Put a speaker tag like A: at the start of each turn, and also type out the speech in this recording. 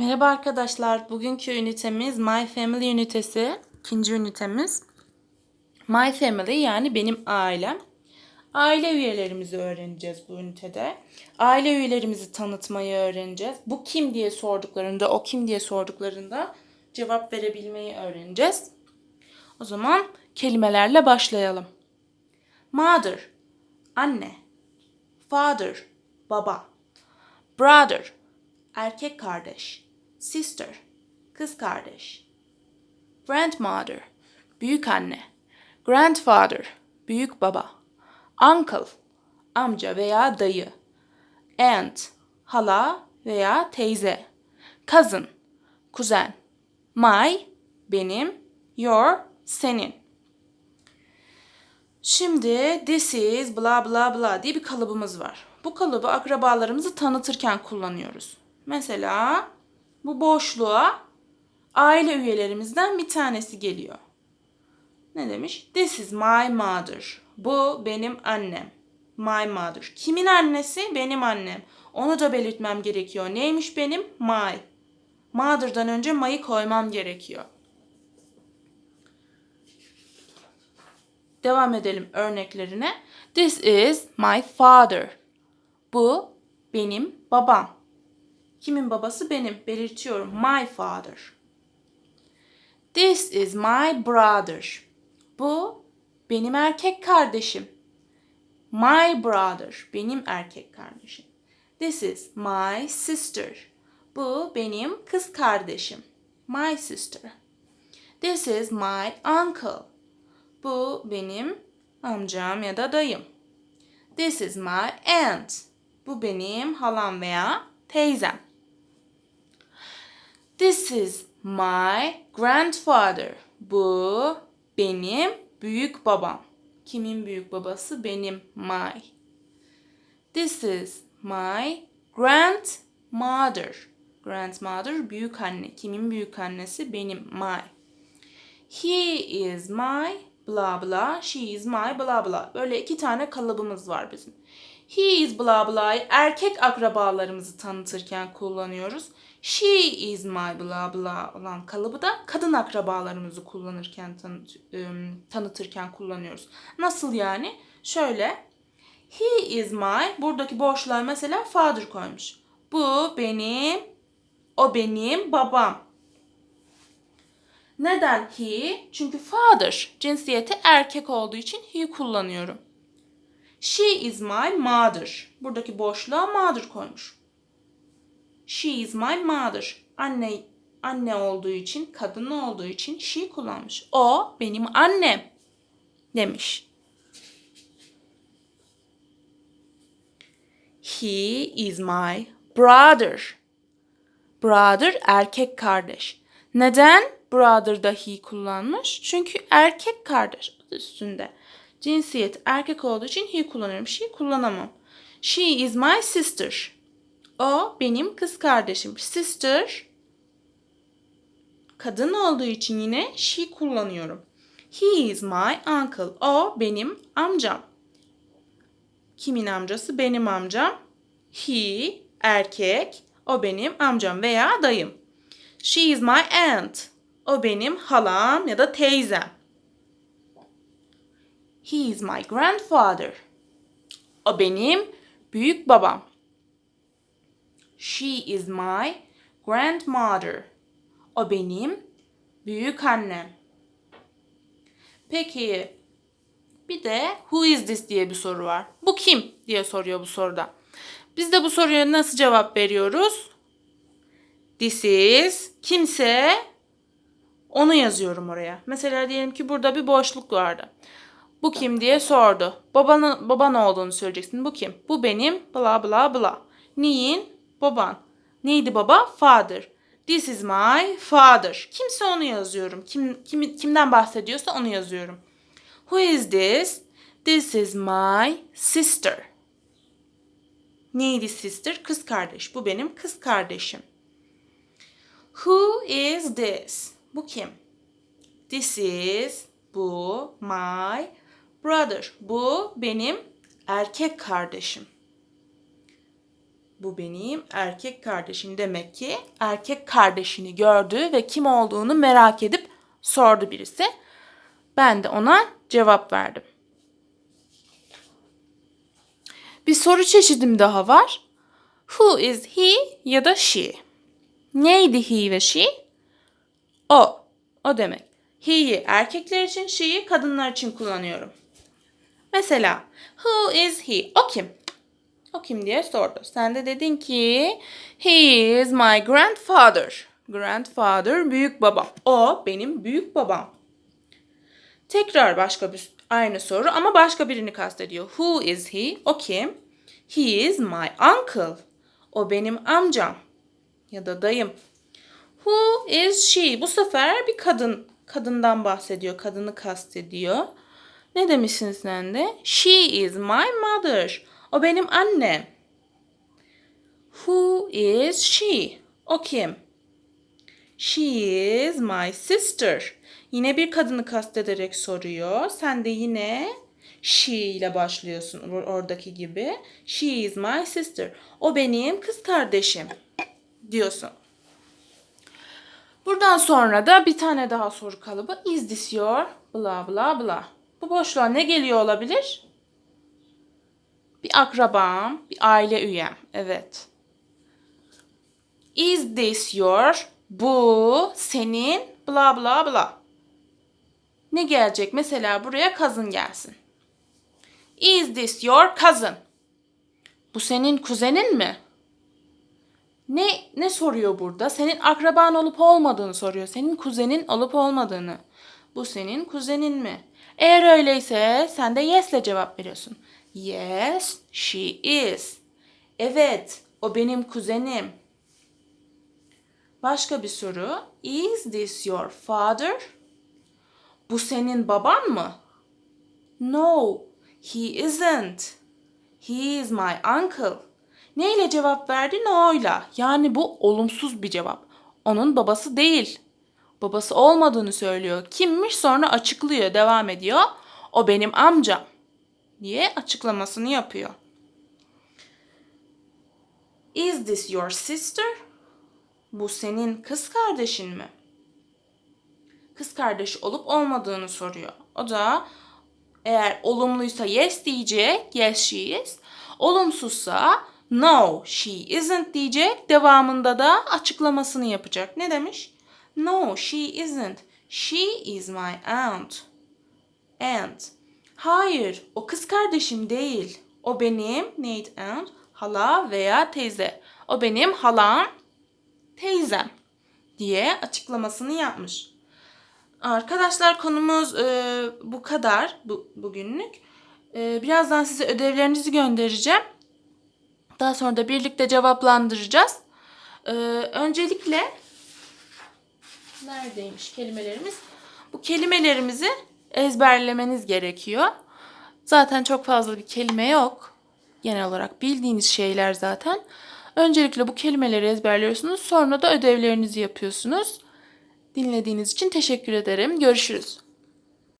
A: Merhaba arkadaşlar. Bugünkü ünitemiz My Family ünitesi. İkinci ünitemiz. My Family yani benim ailem. Aile üyelerimizi öğreneceğiz bu ünitede. Aile üyelerimizi tanıtmayı öğreneceğiz. Bu kim diye sorduklarında, o kim diye sorduklarında cevap verebilmeyi öğreneceğiz. O zaman kelimelerle başlayalım. Mother, anne. Father, baba. Brother, erkek kardeş. Sister, kız kardeş. Grandmother, büyük anne. Grandfather, büyük baba. Uncle, amca veya dayı. Aunt, hala veya teyze. Cousin, kuzen. My, benim. Your, senin. Şimdi this is bla bla bla diye bir kalıbımız var. Bu kalıbı akrabalarımızı tanıtırken kullanıyoruz. Mesela bu boşluğa aile üyelerimizden bir tanesi geliyor. Ne demiş? This is my mother. Bu benim annem. My mother. Kimin annesi? Benim annem. Onu da belirtmem gerekiyor. Neymiş benim? My. Mother'dan önce my'ı koymam gerekiyor. Devam edelim örneklerine. This is my father. Bu benim babam. Kimin babası benim? Belirtiyorum. My father. This is my brother. Bu benim erkek kardeşim. My brother. Benim erkek kardeşim. This is my sister. Bu benim kız kardeşim. My sister. This is my uncle. Bu benim amcam ya da dayım. This is my aunt. Bu benim halam veya teyzem. This is my grandfather. Bu benim büyük babam. Kimin büyük babası? Benim. My. This is my grandmother. Grandmother büyük anne. Kimin büyük annesi? Benim. My. He is my bla bla. She is my bla bla. Böyle iki tane kalıbımız var bizim. He is bla bla'yı erkek akrabalarımızı tanıtırken kullanıyoruz. She is my bla bla olan kalıbı da kadın akrabalarımızı kullanırken tanıt, tanıtırken kullanıyoruz. Nasıl yani? Şöyle. He is my buradaki boşluğa mesela father koymuş. Bu benim o benim babam. Neden he? Çünkü father cinsiyeti erkek olduğu için he kullanıyorum. She is my mother. Buradaki boşluğa mother koymuş. She is my mother. Anne anne olduğu için, kadın olduğu için she kullanmış. O benim annem demiş. He is my brother. Brother erkek kardeş. Neden brother'da he kullanmış? Çünkü erkek kardeş üstünde. Cinsiyet erkek olduğu için he kullanıyorum. She kullanamam. She is my sister. O benim kız kardeşim. Sister kadın olduğu için yine she kullanıyorum. He is my uncle. O benim amcam. Kimin amcası? Benim amcam. He erkek. O benim amcam veya dayım. She is my aunt. O benim halam ya da teyzem. He is my grandfather. O benim büyük babam. She is my grandmother. O benim büyük annem. Peki bir de who is this diye bir soru var. Bu kim diye soruyor bu soruda. Biz de bu soruya nasıl cevap veriyoruz? This is kimse onu yazıyorum oraya. Mesela diyelim ki burada bir boşluk vardı. Bu kim diye sordu. Babanın baban olduğunu söyleyeceksin. Bu kim? Bu benim bla bla bla. Neyin? Baban. Neydi baba? Father. This is my father. Kimse onu yazıyorum. Kim, kim kimden bahsediyorsa onu yazıyorum. Who is this? This is my sister. Neydi sister? Kız kardeş. Bu benim kız kardeşim. Who is this? Bu kim? This is bu my brother. Bu benim erkek kardeşim. Bu benim erkek kardeşim demek ki erkek kardeşini gördü ve kim olduğunu merak edip sordu birisi. Ben de ona cevap verdim. Bir soru çeşidim daha var. Who is he ya da she? Neydi he ve she? O. O demek. He'yi erkekler için, she'yi kadınlar için kullanıyorum. Mesela who is he? O kim? O kim diye sordu. Sen de dedin ki he is my grandfather. Grandfather büyük babam. O benim büyük babam. Tekrar başka bir aynı soru ama başka birini kastediyor. Who is he? O kim? He is my uncle. O benim amcam ya da dayım. Who is she? Bu sefer bir kadın kadından bahsediyor. Kadını kastediyor. Ne demişsin sen de? She is my mother. O benim annem. Who is she? O kim? She is my sister. Yine bir kadını kastederek soruyor. Sen de yine she ile başlıyorsun or- oradaki gibi. She is my sister. O benim kız kardeşim diyorsun. Buradan sonra da bir tane daha soru kalıbı. Is this your bla bla bla. Bu boşluğa ne geliyor olabilir? Bir akrabam, bir aile üyem. Evet. Is this your bu senin bla bla bla. Ne gelecek? Mesela buraya cousin gelsin. Is this your cousin? Bu senin kuzenin mi? Ne ne soruyor burada? Senin akraban olup olmadığını soruyor. Senin kuzenin olup olmadığını. Bu senin kuzenin mi? Eğer öyleyse sen de yes'le cevap veriyorsun. Yes, she is. Evet, o benim kuzenim. Başka bir soru. Is this your father? Bu senin baban mı? No, he isn't. He is my uncle. Ne ile cevap verdi? No'yla. Yani bu olumsuz bir cevap. Onun babası değil. Babası olmadığını söylüyor. Kimmiş sonra açıklıyor, devam ediyor. O benim amcam diye açıklamasını yapıyor. Is this your sister? Bu senin kız kardeşin mi? Kız kardeşi olup olmadığını soruyor. O da eğer olumluysa yes diyecek, yes she is. Olumsuzsa no she isn't diyecek. Devamında da açıklamasını yapacak. Ne demiş? No she isn't. She is my aunt. Aunt. Hayır, o kız kardeşim değil. O benim neydi aunt? Hala veya teyze. O benim halam, teyzem diye açıklamasını yapmış. Arkadaşlar konumuz e, bu kadar bu, bugünlük. E, birazdan size ödevlerinizi göndereceğim. Daha sonra da birlikte cevaplandıracağız. E, öncelikle neredeymiş kelimelerimiz? Bu kelimelerimizi ezberlemeniz gerekiyor. Zaten çok fazla bir kelime yok. Genel olarak bildiğiniz şeyler zaten. Öncelikle bu kelimeleri ezberliyorsunuz. Sonra da ödevlerinizi yapıyorsunuz. Dinlediğiniz için teşekkür ederim. Görüşürüz.